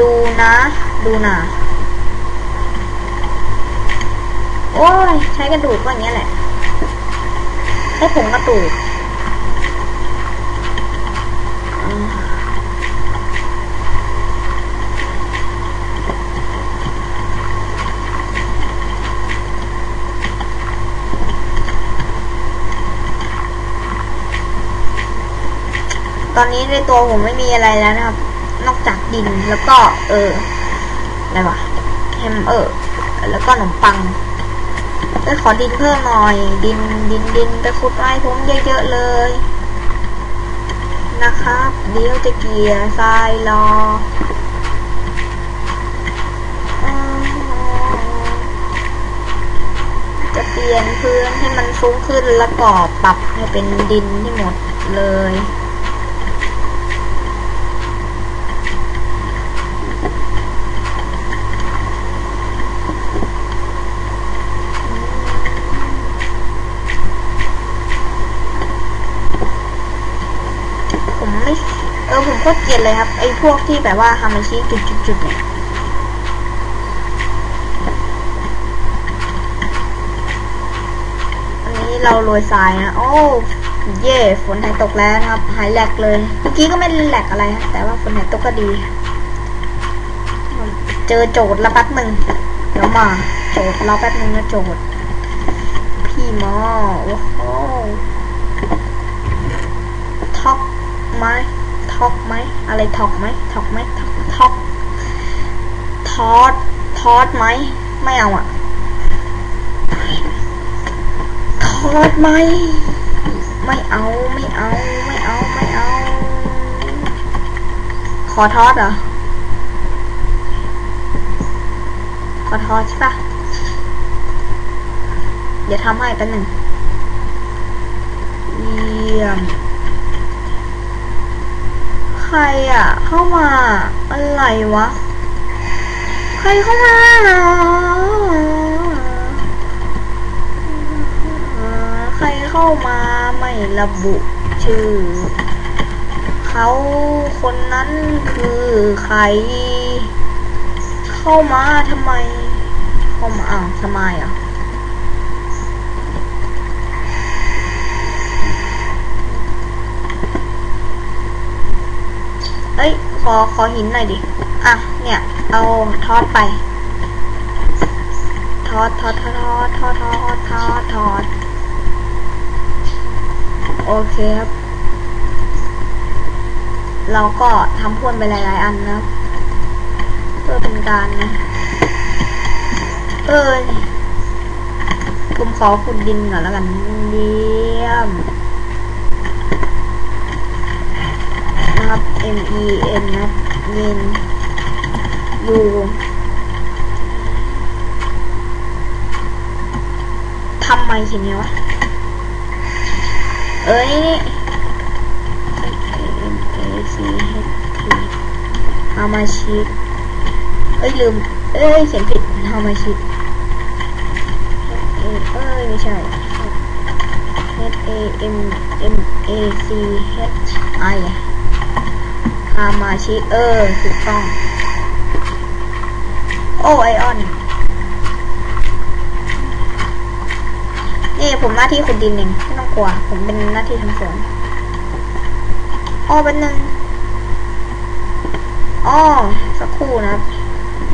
ดูนะ ดูนะ โอ้ย ใช้กระดูกก็อย่างเงี้ยแหละ ใช้ผงกระดูกตอนนี้ในตัวผมไม่มีอะไรแล้วนะครับ นอกจากดินแล้วก็เอออะไรวะแฮมเออแล้วก็ขนมปังไปขอดินเพิ่มหน่อย ดินดินดินไปขุดไม้ผมเยอะๆเลย นะครับเดี๋ยวจะเกี่ยทรายรอจะเปลี่ยนพื้นให้มันสูงขึ้นแล้วก็ปรับให้เป็นดินที่หมดเลย ผมไม่ เออผมโคตรเกลียดเลยครับไอ้พวกที่แบบว่าฮามาชิจุดๆเนี่ยอันนี้เราโรยทรายนะโอ้เย่ฝนหายตกแล้วนะครับ หายแหลกเลย เมื่อกี้ก็ไม่แหลกอะไรแต่ว่าฝนหายตกก็ดี เจอโจทย์ละแป๊บหนึ่งเดี๋ยวมาโจทย์เราแป๊บหนึ่งนะโจทย์ พี่หมอโอ้โหท็อกไหม ท็อกไหมอะไรท็อกไหมท็อกไหมท็อกท็อกทอดทอดไหมไม่เอาอะทอดไหมไม่เอาไม่เอาไม่เอาไม่เอา ขอทอดเหรอขอทอดใช่ปะเดี๋ยวทำให้แป๊บหนึ่งเยี่ยม รอะ เข้ามาอะไรวะ ใครเข้ามาอ่าใครเข้ามาไม่ระบุชื่อ เขาคนนั้นคือใคร เข้ามาทำไม เข้ามาอ้าวทำไมอะ อ้ย ขอ ขอหินหน่อยดิ อะ เนี่ย เอาทอดไป ทอดทอดทอดทอดทอดทอดทอดโอเคครับ เราก็ทำพ่วนไปหลาย ๆ อันนะเพื่อเป็นการนะ เออผมขอขุดดินก่อนแล้วกันเยี่ยม นะครับ M E N นะครับเงิน U ทำไมทีนี้วะ เอ้ยนี่ M A C H T เอามาชิดเอ้ยลืม เอ้ยเขียนผิดเอามาชิดเอ้ยเอ้ยไม่ใช่ H A M M A C H I ฮามาชิเออถูกต้อง โอไอออน นี่ผมหน้าที่ขุดดินเองไม่ต้องกลัว ผมเป็นหน้าที่ทำสวนอ้อเป็นหนึ่งอ้อสักครู่นะครับ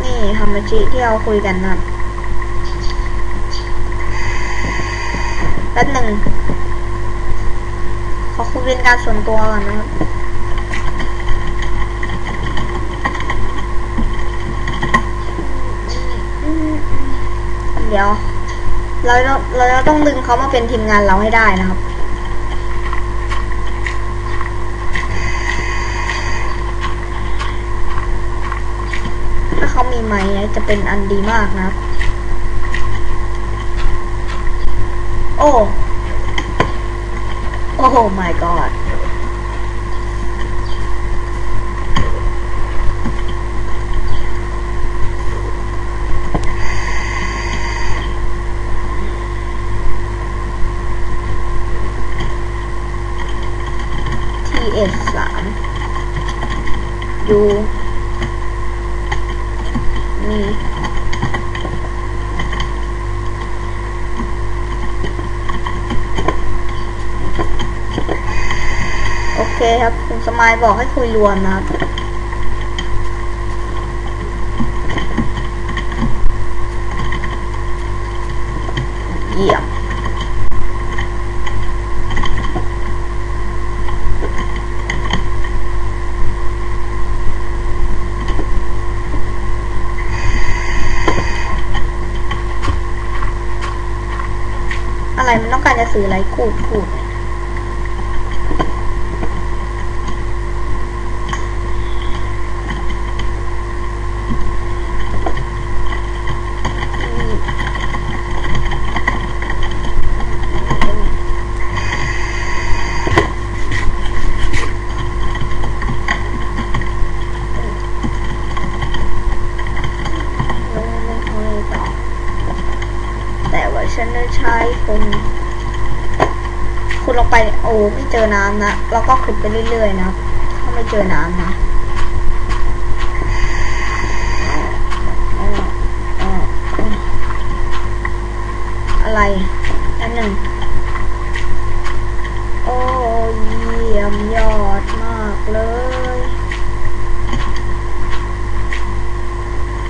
นี่ฮามาชิที่เราคุยกันนะครับแป๊บหนึ่งขอคุยเป็นการส่วนตัวก่อนนะครับ เดี๋ยว เราเราเราต้องดึงเขามาเป็นทีมงานเราให้ได้นะครับ ถ้าเขามีไม้จะเป็นอันดีมากนะครับ โอ้ โอ้ my god โอเคครับ คุณสมายบอกให้คุยรวมนะครับ เยี่ยมอะไรมันต้องการจะสื่ออะไรกูดกูด นจะใช้คนคุณลงไปโอ้ไม่เจอน้ำนะแล้วก็ขุดไปเรื่อยๆนะถ้าไม่เจอน้ำนะอ่าอ่าอ่าอะไรอันหนึ่งโอ้เยี่ยมยอดมากเลย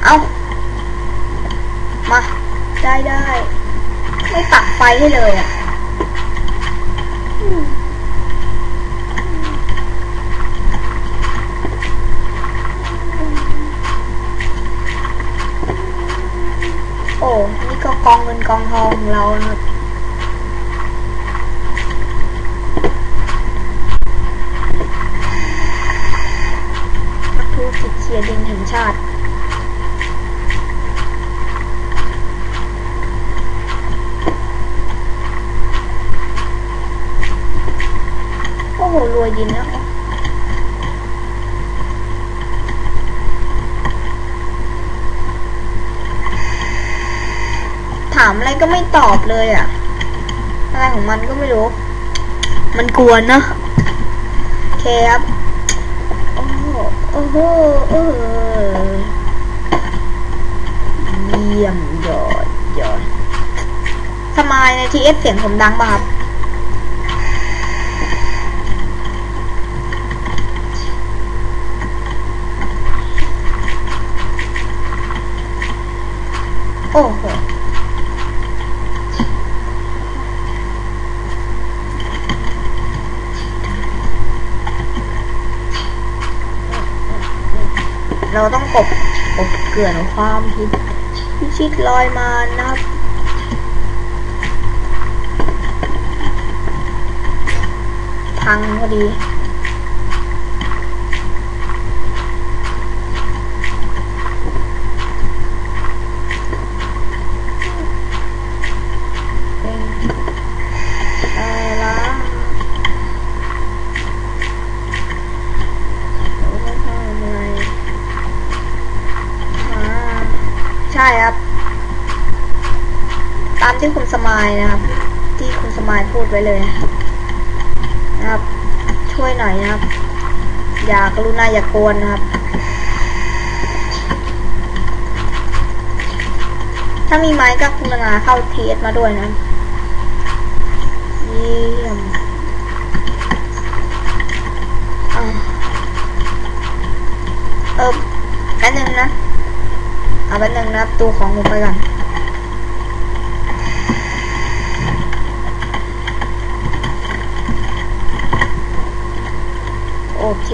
เอามาได้ได้ ไม่ปักไฟให้เลยอะโอ้นี่ก็กองเงินกองทองของเรานะครับนักธุรกิจเชียร์ดินแห่งชาติ รวยินนะถามอะไรก็ไม่ตอบเลยอะอะไรของมันก็ไม่รู้ มันกวนเนะโอเคครับโอ้โหโอ้โหเออเยี่ยมยอดยอดสมายในทีเอสเสียงผมดังป่ะครับ อ้โหเราต้องกบกบเกลื่อนความผิพิชิตลอยมานะครับพังพอดี ครับ ตามที่คุณสมายนะครับ ที่คุณสมายพูดไว้เลยนะครับ ช่วยหน่อยนะครับ อย่ากรุณาอย่ากวนนะครับ ถ้ามีไม้ก็คุณนาเข้าทีเอสมาด้วยนะเยี่ยมอ่าเออแป๊บนึงนะ เอาแป๊บนึงนะตูของผมไปก่อนโอเค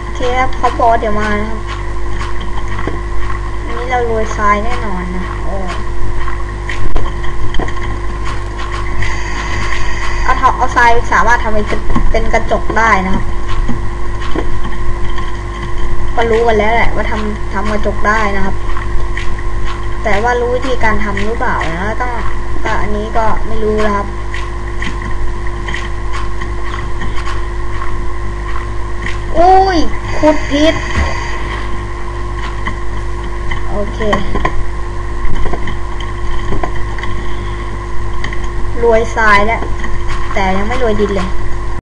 โอเคครับเขาบอกว่าเดี๋ยวมานะครับนี้เราโรยทรายแน่นอนนะโอ้เอาเถาเอาทรายสามารถทำเป็นเป็นกระจกได้นะครับ ก็รู้กันแล้วแหละ ว่าทำทำกระจกได้นะครับ แต่ว่ารู้วิธีการทำหรือเปล่านะต้องก็อันนี้ก็ไม่รู้นะครับอุ้ยขุดพิษโอเค รวยทรายแล้ว แต่ยังไม่รวยดินเลย